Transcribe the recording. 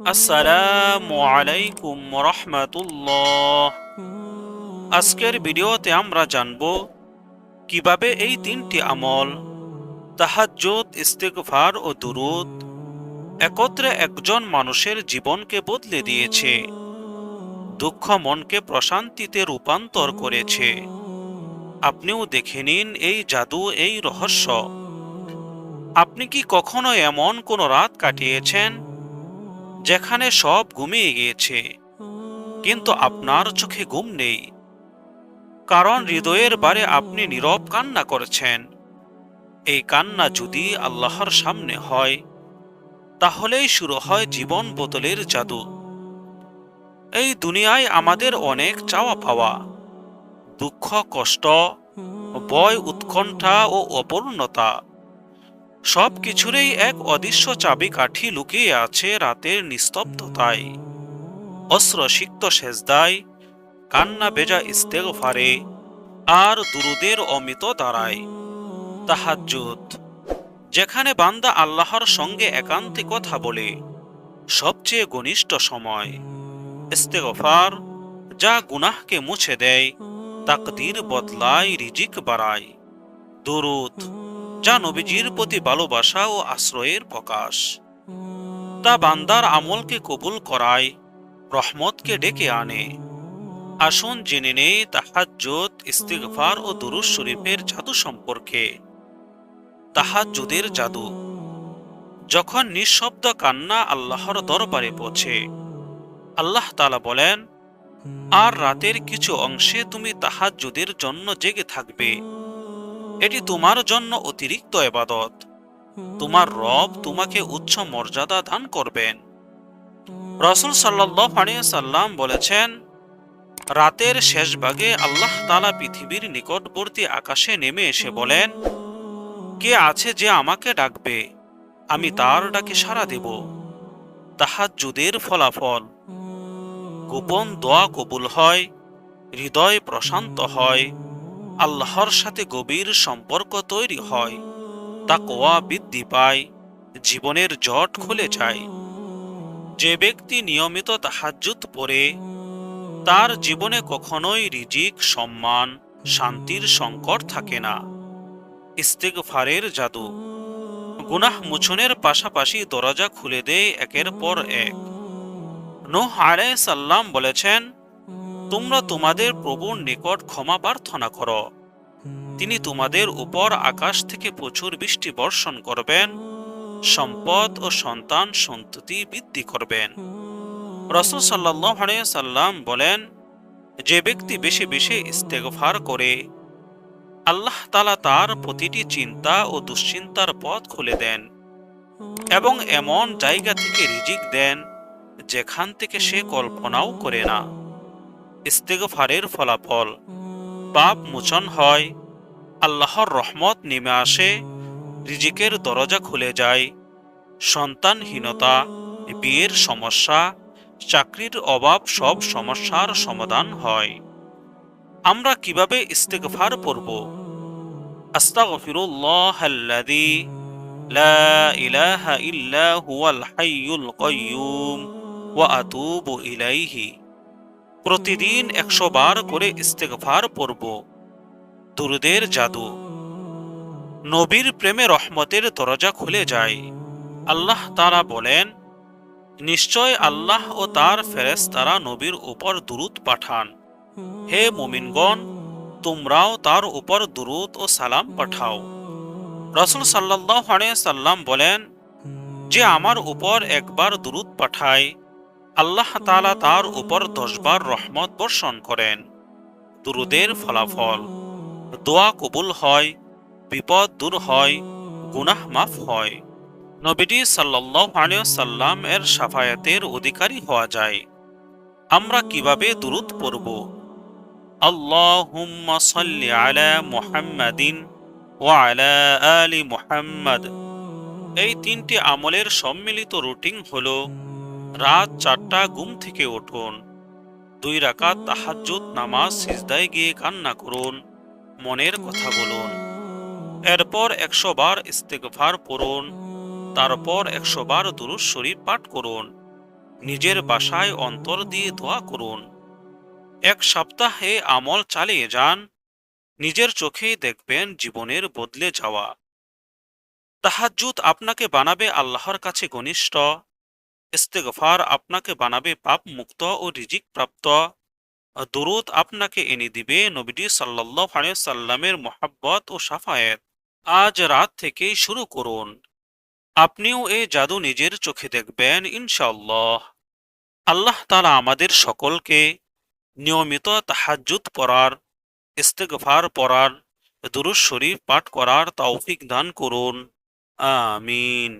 আসসালামু আলাইকুম আজকের ভিডিওতে আমরা জানব কীভাবে এই তিনটি আমল, তাহাজ্জুদ, ইস্তেগফার ও দুরুদ, একত্রে একজন মানুষের জীবনকে বদলে দিয়েছে, দুঃখ মনকে প্রশান্তিতে রূপান্তর করেছে। আপনিও দেখে নিন এই জাদু, এই রহস্য। আপনি কি কখনো এমন কোনো রাত কাটিয়েছেন? যেখানে সব ঘুমিয়ে গিয়েছে। কিন্তু আপনার চোখে ঘুম নেই। কারণ হৃদয়ের বারে আপনি নীরব কান্না করেছেন। এই কান্না যদি আল্লাহর সামনে হয়, তাহলেই শুরু হয় জীবন বোতলের জাদু। এই দুনিয়ায় আমাদের অনেক চাওয়া পাওয়া। দুঃখ, কষ্ট, ভয়, উৎকণ্ঠা ও অপূর্ণতা। সব কিছুরই এক অদৃশ্য চাবিকাঠি লুকিয়ে আছে রাতের নিস্তব্ধতায়। অস্ত্রসিক্ত সেজদায়, কান্না বেজা ইস্তেগফারে, আর দুরুদের অমিত দ্বারায়। তাহাজ্জুদ, যেখানে বান্দা আল্লাহর সঙ্গে একান্তে কথা বলে, সবচেয়ে ঘনিষ্ঠ সময়। ইস্তেগফার, যা গুনাহকে মুছে দেয়, তাকদির বদলায়, রিজিক বাড়ায়। দুরুদ যা নবীজির প্রতি ভালোবাসা ও আশ্রয়ের প্রকাশ। তা বান্দার আমলকে কবুল করায়, রহমতকে ডেকে আনে। আসুন জেনে নেই তাহাজ্জুদ, ইস্তিগফার ও দুরুজ শরীফের জাদু সম্পর্কে। তাহাজ্জুদের জাদু। যখন নিঃশব্দ কান্না আল্লাহর দরবারে পৌঁছে, আল্লাহ তালা বলেন, আর রাতের কিছু অংশে তুমি তাহাজ্জুদের জন্য জেগে থাকবে। এটি তোমার জন্য অতিরিক্ত এবাদত। তোমার রব তোমাকে উচ্চ মর্যাদা দান করবেন। রসুল সাল্লাহ সাল্লাম বলেছেন, রাতের শেষ ভাগে আল্লাহ তালা পৃথিবীর নিকটবর্তী আকাশে নেমে এসে বলেন, কে আছে যে আমাকে ডাকবে? আমি তার ডাকে সাড়া দেব। তাহাজ্জুদের ফলাফল। গোপন দোয়া কবুল হয়, হৃদয় প্রশান্ত হয় আল্লাহর সাথে গভীর সম্পর্ক তৈরি হয়। তা কোয়া বৃদ্ধি পায়, জীবনের জট খুলে যায়। যে ব্যক্তি নিয়মিত তাহাজ্জুদ পড়ে, তার জীবনে কখনোই রিজিক, সম্মান, শান্তির সংকট থাকে না। ইস্তেগফারের জাদু। গুনাহ মুছনের পাশাপাশি দরজা খুলে দেয় একের পর এক। নোহ আলাইহিস সাল্লাম বলেছেন তোমরা তোমাদের প্রভুর নিকট ক্ষমা প্রার্থনা করো। তিনি তোমাদের উপর আকাশ থেকে প্রচুর বৃষ্টি বর্ষণ করবেন, সম্পদ ও সন্তান সন্ততি বৃদ্ধি করবেন। রসুল সাল্লাহ সাল্লাম বলেন, যে ব্যক্তি বেশি বেশি ইস্তেগফার করে, আল্লাহ তালা তার প্রতিটি চিন্তা ও দুশ্চিন্তার পথ খুলে দেন এবং এমন জায়গা থেকে রিজিক দেন যেখান থেকে সে কল্পনাও করে না। ইস্তেগফারের ফলাফল। পাপ মোচন হয়, আল্লাহর রহমত নেমে আসে, রিজিকের দরজা খুলে যায়। সন্তানহীনতা, বিয়ের সমস্যা, চাকরির অভাব সব সমস্যার সমাধান হয়। আমরা কীভাবে ইস্তেগফার পড়ব? আস্তাগফিরুল্লাহ আল্লাযী লা ইল্লা ওয়া আতুবু ইলাইহি। প্রতিদিন একশো বার করে ইস্তেগফার পড়ব। দুরুদের জাদু। নবীর প্রেমে রহমতের দরজা খুলে যায়। আল্লাহ তারা বলেন, নিশ্চয় আল্লাহ ও তার ফেরেস তারা নবীর উপর দুরুদ পাঠান। হে মুমিনগণ, তোমরাও তার উপর দুরুদ ও সালাম পাঠাও। রসুল সাল্লাহ সাল্লাম বলেন, যে আমার উপর একবার দুরুদ পাঠায় আল্লাহ তালা তার উপর দশবার রহমত বর্ষণ করেন। দুরুদের ফলাফল, দোয়া কবুল হয়, বিপদ দূর হয়, গুনাহ মাফ হয়। নবীটি সাল্লাহ সাল্লাম এর সাফায়াতের অধিকারী হওয়া যায়। আমরা কীভাবে দুরুদ পড়ব? সাল্লি আলা মুহাম্মাদিন ওয়া আলা এই তিনটি আমলের সম্মিলিত রুটিন হলো রাত চারটা ঘুম থেকে উঠুন। দুই রাকাত তাহাজ্জুদ, নামাজ, সিজদায় গিয়ে কান্না করুন। মনের কথা বলুন। এরপর একশো বার ইস্তেগফার পড়ুন। তারপর একশো বার দুরুজ শরীফ পাঠ করুন। নিজের বাসায় অন্তর দিয়ে দোয়া করুন। এক সপ্তাহে আমল চালিয়ে যান। নিজের চোখেই দেখবেন জীবনের বদলে যাওয়া। তাহাজ্জুদ আপনাকে বানাবে আল্লাহর কাছে ঘনিষ্ঠ। ইস্তেগফার আপনাকে বানাবে পাপ মুক্ত ও রিজিক প্রাপ্ত। দুরুদ আপনাকে এনে দিবে নবীজি সাল্লাহ সাল্লামের মোহাব্বত ও সাফায়েত। আজ রাত থেকেই শুরু করুন। আপনিও এ জাদু নিজের চোখে দেখবেন ইনশাল্লাহ আল্লাহ তালা আমাদের সকলকে নিয়মিত তাহাজ্জুদ পড়ার, ইস্তেগফার পড়ার দুরুজ শরীফ পাঠ করার তৌফিক দান করুন। আমিন।